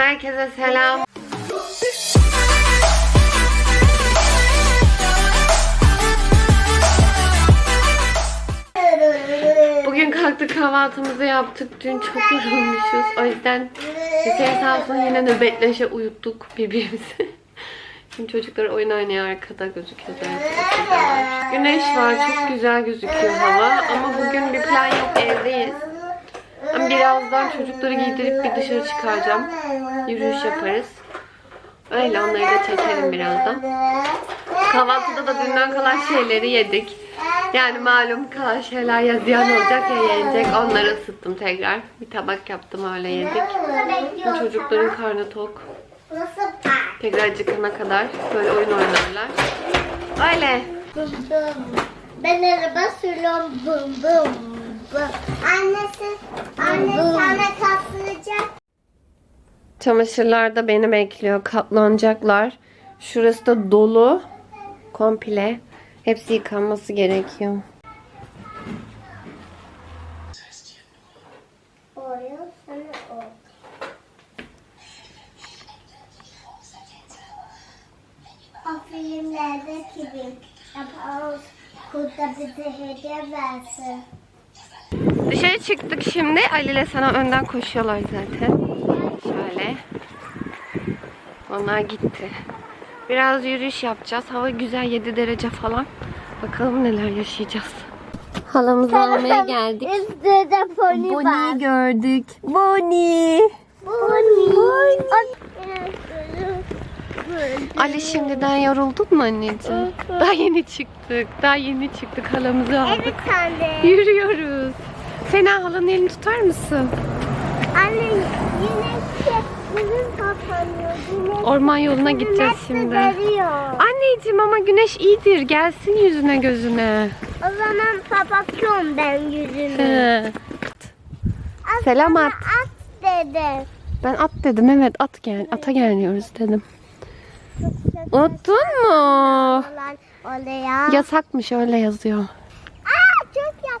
Herkese selam. Bugün kalktık kahvaltımızı yaptık. Dün çok yorulmuşuz. O yüzden Hüseyin sağ yine nöbetleşe uyuttuk birbirimizi. Şimdi çocuklar oyun oynuyor arkada gözüküyor. Güneş var. Çok güzel gözüküyor hava. Ama bugün bir plan yok. Evdeyiz. Ama birazdan çocukları giydirip bir dışarı çıkaracağım. Yürüyüş yaparız. Öyle onları da çekerim birazdan. Kahvaltıda da dünden kalan şeyleri yedik. Yani malum kalan şeyler ya ziyan olacak ya yenecek. Onları ısıttım tekrar. Bir tabak yaptım öyle yedik. Çocukların karnı tok. Tekrar acıkana kadar böyle oyun oynarlar. Öyle. Ben araba sürüyorum bum bum. Annesi, anne sana katlayacak. Çamaşırlar da beni bekliyor. Katlanacaklar. Şurası da dolu. Komple. Hepsi yıkanması gerekiyor. Oraya sana o. O filmlerde kimin? Yapalım. Kurda bize hediye versin. Dışarı çıktık şimdi. Ali ile sana önden koşuyorlar zaten. Şöyle. Onlar gitti. Biraz yürüyüş yapacağız. Hava güzel 7 derece falan. Bakalım neler yaşayacağız. Halamızı almaya geldik. Üstünde pony var. Bonnie'yi gördük. Bonnie. Pony. Ali şimdiden yoruldun mu anneciğim? Daha yeni çıktık. Daha yeni çıktık. Halamızı aldık. Evet anne. Yürüyoruz. Sena halanın elini tutar mısın? Anne güneş bizim kapanıyor. Güneş Orman yoluna gideceğiz şimdi. veriyor. Anneciğim ama güneş iyidir. Gelsin yüzüne gözüne. O zaman kapatıyorum ben yüzümü. He. At Selam at. At dedi. Ben at dedim. Evet at gel. Ata gelmiyoruz dedim. Unuttun mu? Oraya. Yasakmış öyle yazıyor. Aa çok yak.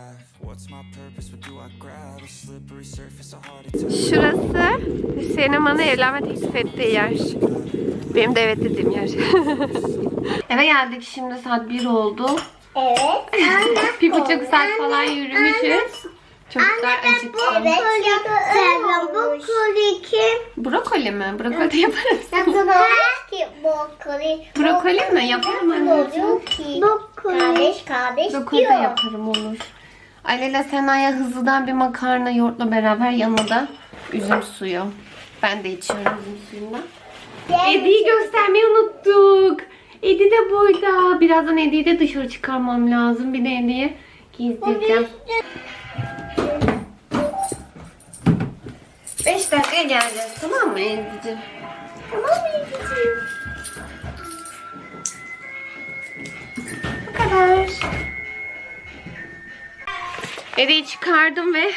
What's my purpose? What do I grab? A slippery surface, a heart attack. Şurası Hüseyin'in bana evlenme teklif ettiği yer. Benim de evet dediğim yer. Eve geldik şimdi saat 1 oldu. Evet. bir buçuk saat falan yürümüşüz. Çocuklar acıktı. Evet. Seviyorum. Bu koli kim? Brokoli mi? Brokoli de yaparız. Ki brokoli. Brokoli mi? Yaparım anneciğim. ki? Kardeş kardeş Brokoli de diyor. yaparım olur. Ali ile Sena'ya hızlıdan bir makarna yoğurtla beraber yanına da üzüm suyu. Ben de içiyorum üzüm suyundan. Edi'yi göstermeyi unuttuk. Edi de burada. Birazdan Edi'yi de dışarı çıkarmam lazım. Bir de Edi'yi giydireceğim. 5 dakikaya geleceğiz tamam mı Edi'ciğim? Tamam mı Ediciğim? Bu kadar. Edi'yi çıkardım ve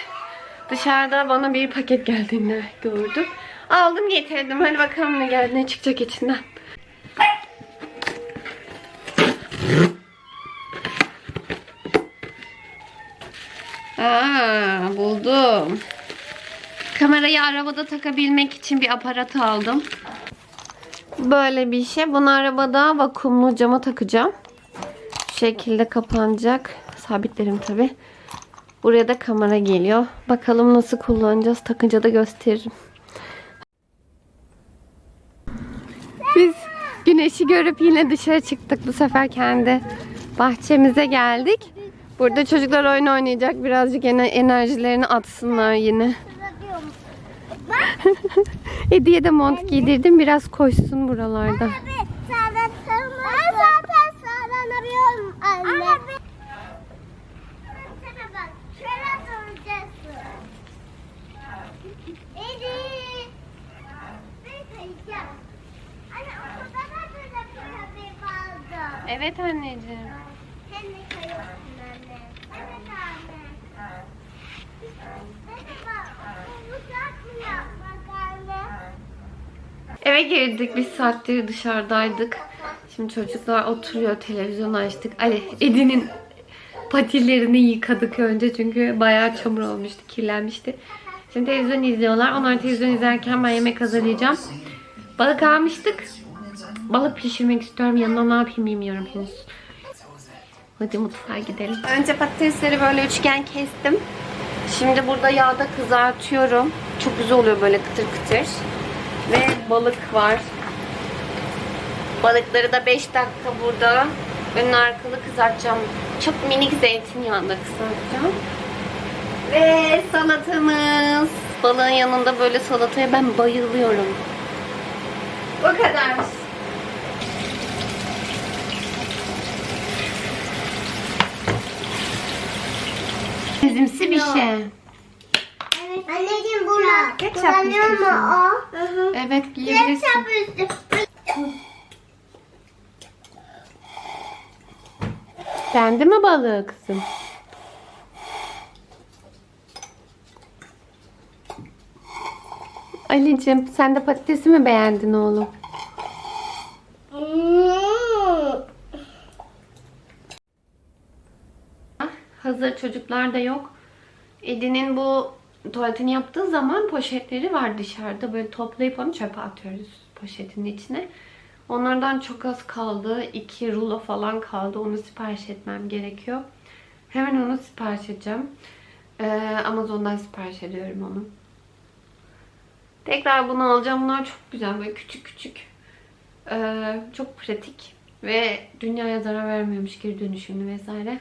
dışarıda bana bir paket geldiğini gördüm. Aldım getirdim. Hadi bakalım ne geldi ne çıkacak içinden. Aa, buldum. Kamerayı arabada takabilmek için bir aparat aldım. Böyle bir şey. Bunu arabada vakumlu cama takacağım. Şu şekilde kapanacak. Sabitlerim tabi. Buraya da kamera geliyor. Bakalım nasıl kullanacağız. Takınca da gösteririm. Biz güneşi görüp yine dışarı çıktık. Bu sefer kendi bahçemize geldik. Burada çocuklar oyun oynayacak. Birazcık ener- enerjilerini atsınlar yine. Hediye de mont giydirdim. Biraz koşsun buralarda. Abi sağdan tırmanma. Ben zaten sağdan arıyorum anne. Ama Sana bak. Şöyle duracaksın. Edi. Ben kayıp Ya. Anne okulda da böyle köpek vardı. Evet anneciğim. Eve girdik. Bir saattir dışarıdaydık. Şimdi çocuklar oturuyor. Televizyon açtık. Ali, Edi'nin patilerini yıkadık önce. Çünkü bayağı çamur olmuştu. Kirlenmişti. Şimdi televizyon izliyorlar. Onlar televizyon izlerken ben yemek hazırlayacağım. Balık almıştık. Balık pişirmek istiyorum. Yanına ne yapayım bilmiyorum henüz. Hadi mutfağa gidelim. Önce patatesleri böyle üçgen kestim. Şimdi burada yağda kızartıyorum. Çok güzel oluyor böyle kıtır kıtır. Ve balık var. Balıkları da 5 dakika burada ön arkalı kızartacağım. Çok minik zeytinyağında kızartacağım. Ve salatamız. Balığın yanında böyle salataya ben bayılıyorum. Bu kadar. Bizimsi bir şey. Evet. Anneciğim burada. Ketçap Kullanıyor mu istiyorsun? o? Hı hı. Evet yiyebilirsin. Ketçap üstü. Beğendi mi balığı kızım? Ali'cim sen de patatesi mi beğendin oğlum? Hmm. Hazır çocuklar da yok. Edi'nin bu tuvaletini yaptığı zaman poşetleri var dışarıda. Böyle toplayıp onu çöpe atıyoruz poşetin içine. Onlardan çok az kaldı. iki rulo falan kaldı. Onu sipariş etmem gerekiyor. Hemen onu sipariş edeceğim. Ee, Amazon'dan sipariş ediyorum onu. Tekrar bunu alacağım. Bunlar çok güzel. Böyle küçük küçük. Ee, çok pratik. Ve dünyaya zarar vermiyormuş geri dönüşümlü vesaire.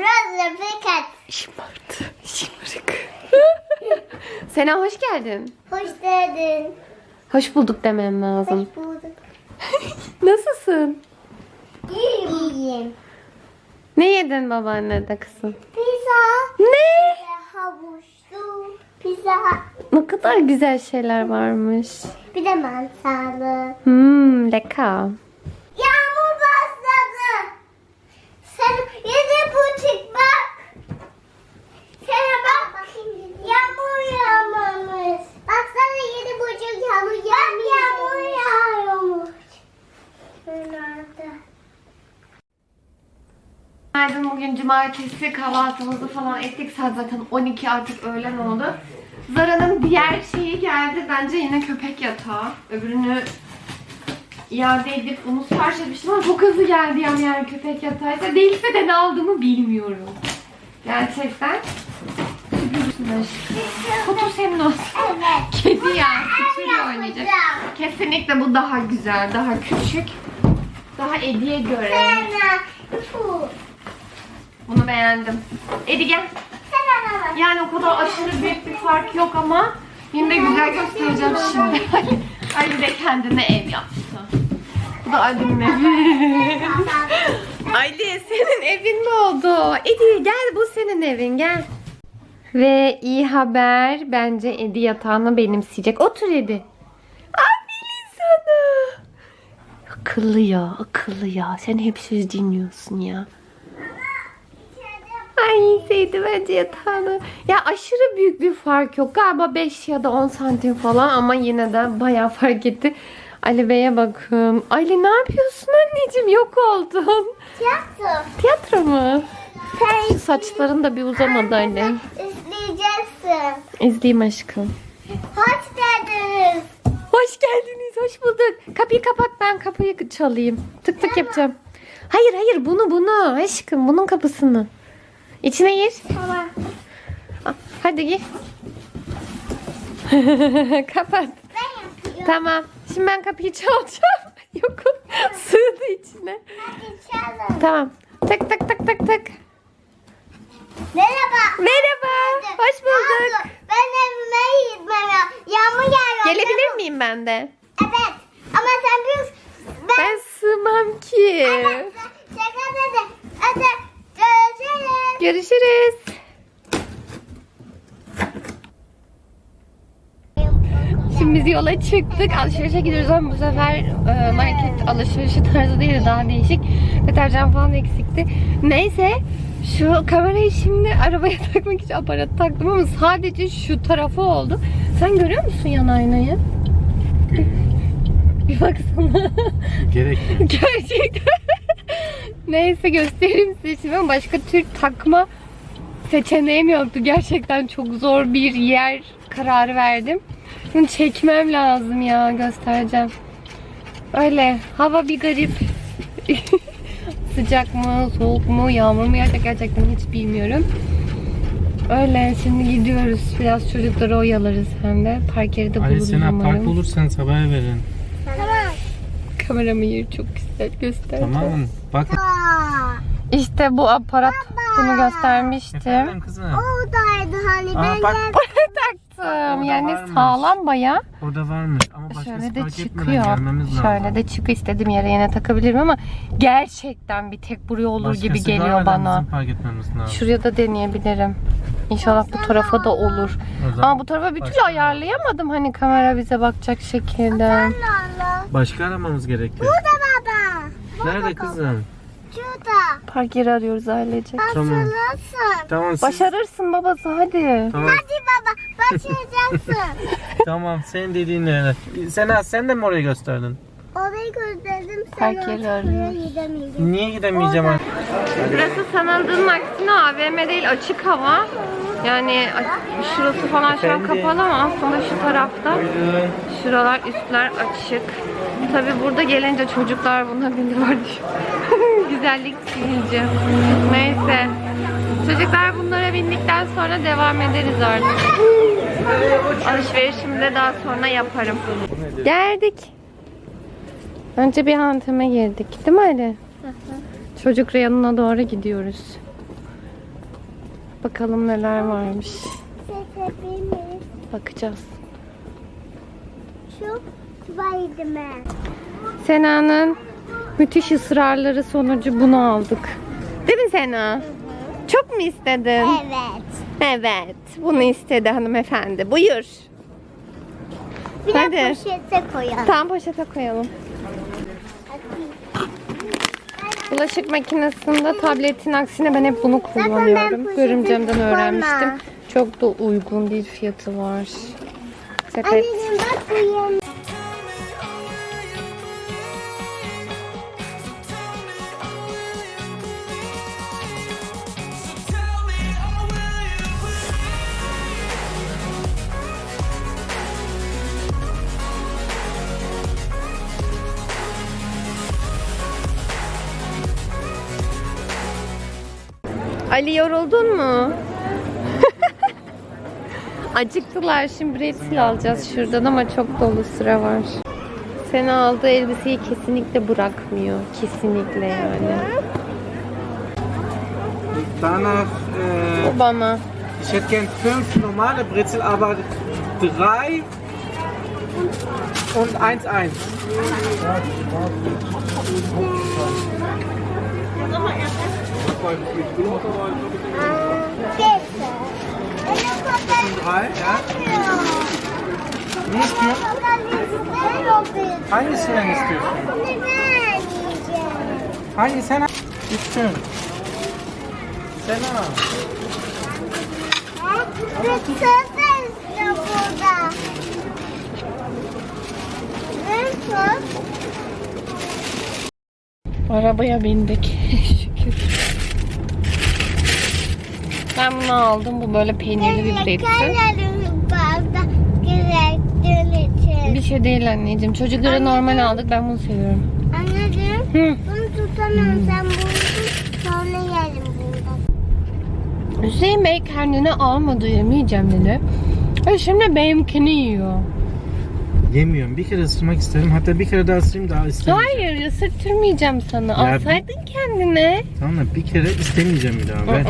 Biraz fakat. Şımartı. Şımarık. Sena hoş geldin. Hoş geldin. Hoş bulduk demem lazım. Hoş bulduk. Nasılsın? İyiyim. İyiyim. Ne yedin babaannede kızım? Pizza. Ne? Havuçlu. Pizza. Ne kadar güzel şeyler varmış. Bir de mantarlı. Hmm, leka. Yağmur başladı. Sen yedi buçuk bak. Sana bak. Yağmur yağmamış. Baksana yedi buçuk yağmur yağmur. yağmur yağıyormuş. Günaydın bugün cumartesi kahvaltımızı falan ettik. Saat zaten 12 artık öğlen oldu. Zara'nın diğer şeyi geldi. Bence yine köpek yatağı. Öbürünü iade edip bunu sipariş etmiştim ama çok hızlı geldi yani, yani köpek yatağı. Değilse de ne aldığımı bilmiyorum. Gerçekten. Kutu senin olsun. Evet. Kedi ya. Oynayacak. Kesinlikle bu daha güzel, daha küçük. Daha Edi'ye göre. Bunu beğendim. Edi gel. Yani o kadar aşırı büyük bir fark yok ama yine de güzel göstereceğim şimdi. Ali de kendine ev yaptı. Bu da Ali'nin evi. Ali senin evin mi oldu? Edi gel bu senin evin gel. Ve iyi haber bence Edi yatağını benimseyecek. Otur Edi. Aferin sana. Akıllı ya akıllı ya. Sen hep söz dinliyorsun ya. Ay sevdi bence yatağını. Ya aşırı büyük bir fark yok. Galiba 5 ya da 10 santim falan ama yine de bayağı fark etti. Ali Bey'e bakın. Ali ne yapıyorsun anneciğim? Yok oldun. Tiyatro. Tiyatro mu? Sen Saçların da bir uzamadı Ali. izleyeceksin. İzleyeyim aşkım. Hoş geldiniz. Hoş geldiniz, hoş bulduk. Kapıyı kapat, ben kapıyı çalayım. Tık tık yapacağım. Hayır hayır, bunu bunu aşkım, bunun kapısını. İçine gir. Tamam. Ah, Hadi gir. kapat. Ben yapıyorum. Tamam. Şimdi ben kapıyı çalacağım. Yok, sığdı içine. Hadi çalın. Tamam. Tık tık tık tık tık. Merhaba. Merhaba, hoş bulduk. Abla, Ben evime gitmem ya. Yağmur yağıyor. Gelebilir miyim ben de? Evet. Ama sen büyük... Ben... Ben sığmam ki. Evet. Şaka dedi. Hadi görüşürüz. Görüşürüz. Şimdi biz yola çıktık. Alışverişe gidiyoruz ama bu sefer e, market alışverişi tarzı değil de daha değişik. Deterjan falan eksikti. Neyse şu kamerayı şimdi arabaya takmak için aparat taktım ama sadece şu tarafı oldu. Sen görüyor musun yan aynayı? Bir baksana. Gerek yok. Gerçekten. Neyse göstereyim size şimdi ama başka tür takma seçeneğim yoktu. Gerçekten çok zor bir yer kararı verdim. Bunu çekmem lazım ya göstereceğim. Öyle hava bir garip. Sıcak mı, soğuk mu, yağmur mu yağacak gerçekten hiç bilmiyorum. Öyle şimdi gidiyoruz. Biraz çocukları oyalarız hem de. Park yeri de Ali buluruz sen park umarım. bulursan sabah verin. Tamam. Kameramı yeri çok güzel göstereceğim. Tamam mı? Bak. İşte bu aparat bunu göstermiştim. Efendim kızım. oradaydı hani Aa, ben bak. gel- Taktım. Orada Yani varmış. sağlam baya. Orada varmış ama başkası Şöyle de fark etmeden çıkıyor. gelmemiz lazım. Şöyle de çıkıyor. istediğim yere yine takabilirim ama gerçekten bir tek buraya olur gibi Başkası geliyor görmeden bana. Fark etmemiz lazım. Şuraya da deneyebilirim. İnşallah bu tarafa da olur. Ama bu tarafa bir türlü ayarlayamadım hani kamera bize bakacak şekilde. Allah Allah. Başka aramamız gerekiyor. Burada baba. Nerede kızım? Şurada. Park yeri arıyoruz ailecek. Tamam. Başarırsın. Tamam siz. Başarırsın babası hadi. Tamam. Hadi baba başaracaksın. tamam sen dediğin öyle. Sen sen de mi orayı gösterdin? Orayı gösterdim sen Park yeri oraya arıyor. gidemeyeceksin. Niye gidemeyeceğim? artık? Burası sanıldığının aksine AVM değil açık hava. Yani şurası falan şu an kapalı ama aslında şu tarafta Buyurun. şuralar üstler açık. Tabi burada gelince çocuklar buna biniyor. Güzellik silinci. Neyse. Çocuklar bunlara bindikten sonra devam ederiz artık. Alışverişimi de daha sonra yaparım. Geldik. Önce bir hanteme girdik. Değil mi Ali? Çocuk reyonuna doğru gidiyoruz. Bakalım neler varmış. Bakacağız. Spiderman. Sena'nın müthiş ısrarları sonucu bunu aldık. Değil mi Sena? Çok mu istedin? Evet. Evet. Bunu istedi hanımefendi. Buyur. Bir Hadi. de poşete koyalım. Tam poşete koyalım. Bulaşık makinesinde tabletin aksine ben hep bunu kullanıyorum. Görümcemden öğrenmiştim. Çok da uygun bir fiyatı var. Sepet. Anneciğim bak bu yeni. Ali yoruldun mu? Acıktılar şimdi pretzel alacağız şuradan ama çok dolu sıra var. Sen aldığı elbiseyi kesinlikle bırakmıyor. Kesinlikle yani. Danach, äh, Bu bana. ich hätte gern fünf normale Brezel, aber drei und eins eins. Benim Drei, ja. Ne istiyorsun? Hangisinden istiyorsun? Hangi sen istiyorsun? Sena. Kısa istiyor burada. Ne Arabaya bindik. Şükür. Ben bunu aldım. Bu böyle peynirli bir için. Bir şey değil anneciğim. Çocuklara normal aldık. Ben bunu seviyorum. Anneciğim Hı. bunu tutamıyorum. Sen bunu tut. Sonra yerim bundan. Hüseyin Bey kendine almadı yemeyeceğim dedi. E şimdi benimkini yiyor. Yemiyorum. Bir kere ısırmak isterim. Hatta bir kere daha ısırayım daha istemeyeceğim. Hayır ısıttırmayacağım sana. Ya Alsaydın kendine. Tamam da bir kere istemeyeceğim bir daha. Ver.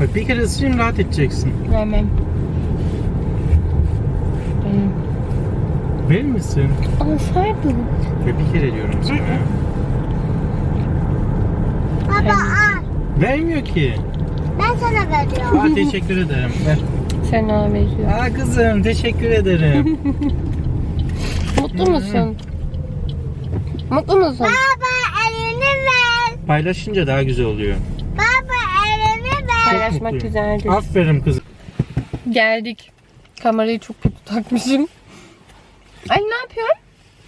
Bak bir kere ısırayım rahat edeceksin. Vermem. Verir misin? Alsaydın. Ya bir kere diyorum sana. Baba al. Vermiyor ki. Ben sana veriyorum. Aa teşekkür ederim. Ver. Sena veriyor. Aa kızım teşekkür ederim. Mutlu musun? Mutlu musun? Baba elini ver. Paylaşınca daha güzel oluyor. Baba elini ver. Paylaşmak mutluyum. güzeldir. Aferin kızım. Geldik. Kamerayı çok kötü takmışım. Ay ne yapıyorsun?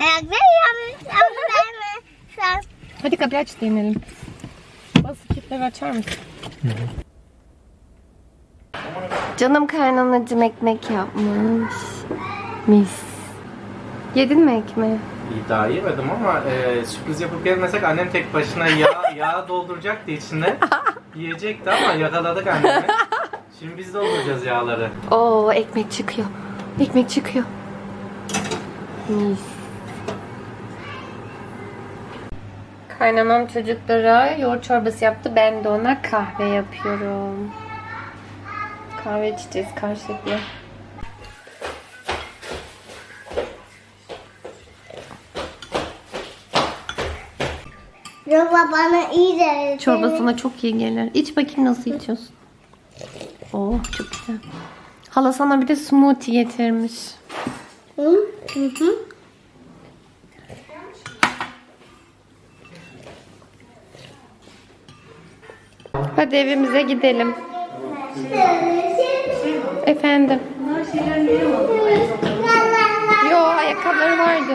Ayak veriyorum. Ama verme. Sen. Hadi kapıyı aç deneyelim. Basıp kilitleri açar mısın? Canım kaynanacım ekmek yapmış. Mis. Yedin mi ekmeği? Daha yemedim ama e, sürpriz yapıp gelmesek annem tek başına yağ, yağ dolduracaktı içine. Yiyecekti ama yakaladık annemi. Şimdi biz dolduracağız yağları. Oo ekmek çıkıyor. Ekmek çıkıyor. Mis. Kaynanam çocuklara yoğurt çorbası yaptı. Ben de ona kahve yapıyorum. Kahve içeceğiz karşılıklı. Baba bana iyi de. Çorba sana çok iyi gelir. İç bakayım nasıl içiyorsun. Oh çok güzel. Hala sana bir de smoothie getirmiş. Hı? Hı hı. Hadi evimize gidelim. Efendim. Yo ayakkabıları vardı.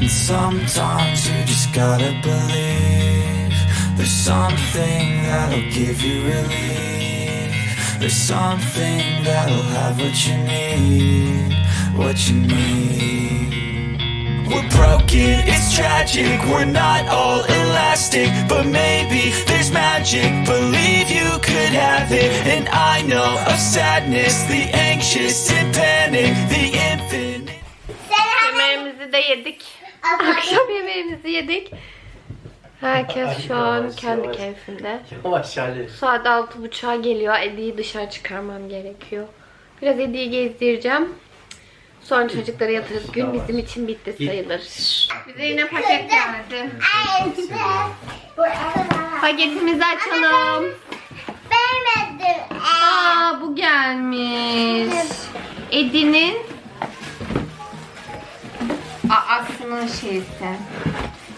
And sometimes you just gotta believe. There's something that'll give you relief. There's something that'll have what you need. What you need. We're broken, it's tragic. We're not all elastic, but maybe there's magic. Believe you could have it, and I know of sadness, the anxious and panic, the infinite. Yemeğimizi de yedik. Akşam yemeğimizi yedik. Herkes şu an kendi keyfinde. Yavaş Ali. Saat altı buçuğa geliyor. Edi'yi dışarı çıkarmam gerekiyor. Biraz Edi'yi gezdireceğim. Sonra çocukları yatırız. Gün bizim için bitti sayılır. Bize yine paket geldi. Paketimizi açalım. Beğenmedim. Aa bu gelmiş. Edi'nin A'sının şeysi.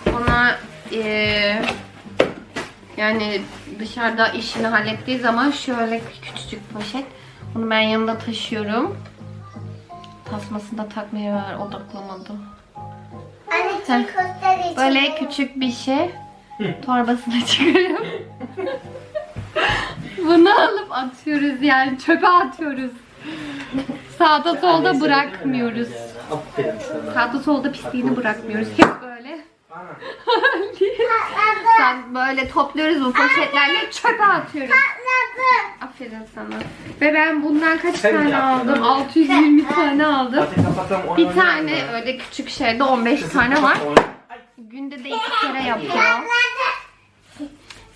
Ona eee, yani dışarıda işini hallettiği zaman şöyle küçücük poşet. Bunu ben yanımda taşıyorum. Tasmasını da takmaya ver odaklamadı. Anne. Böyle küçük bir şey. Torbasına çıkarıp bunu alıp atıyoruz yani çöpe atıyoruz. Sağda solda bırakmıyoruz. Aferin. Sağda solda pisliğini bırakmıyoruz. Hep böyle. Sen böyle topluyoruz bu poşetlerle çöpe atıyoruz. Aferin sana. Ve ben bundan kaç Sen tane yaptın? aldım? 620 tane aldım. Hadi kapatalım. oyun Bir oynayalım tane ya. öyle küçük şeyde 15 tane var. Günde de iki kere yapıyor.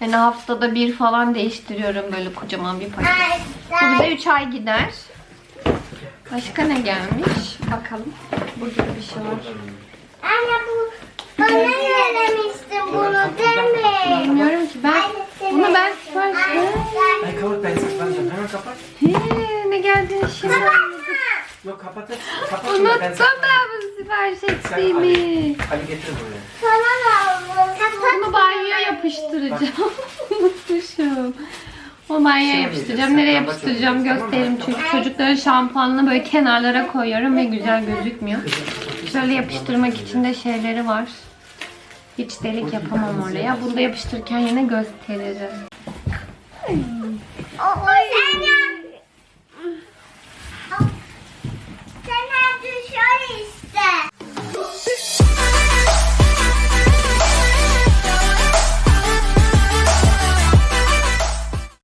Yani haftada bir falan değiştiriyorum böyle kocaman bir paket. Bu bize 3 ay gider. Başka ne gelmiş? Bakalım. Burada bir şey var. Anne bu bana söylemiştin bunu değil mi? Bilmiyorum ki ben bunu ben sipariş Ay kapat ben saklanacağım. Hemen kapat. Ne geldi şimdi? Yok kapat. Kapat Unuttum ben bunu sipariş ettiğimi. Ali, Ali getir buraya. Sana da aldım. Bunu banyoya yapıştıracağım. Unutmuşum. Mumanya yapıştıracağım. Nereye yapıştıracağım göstereyim çünkü çocukların şampuanını böyle kenarlara koyuyorum ve güzel gözükmüyor. Şöyle yapıştırmak için de şeyleri var. Hiç delik yapamam oraya. Bunu da yapıştırırken yine göstereceğim. Ay.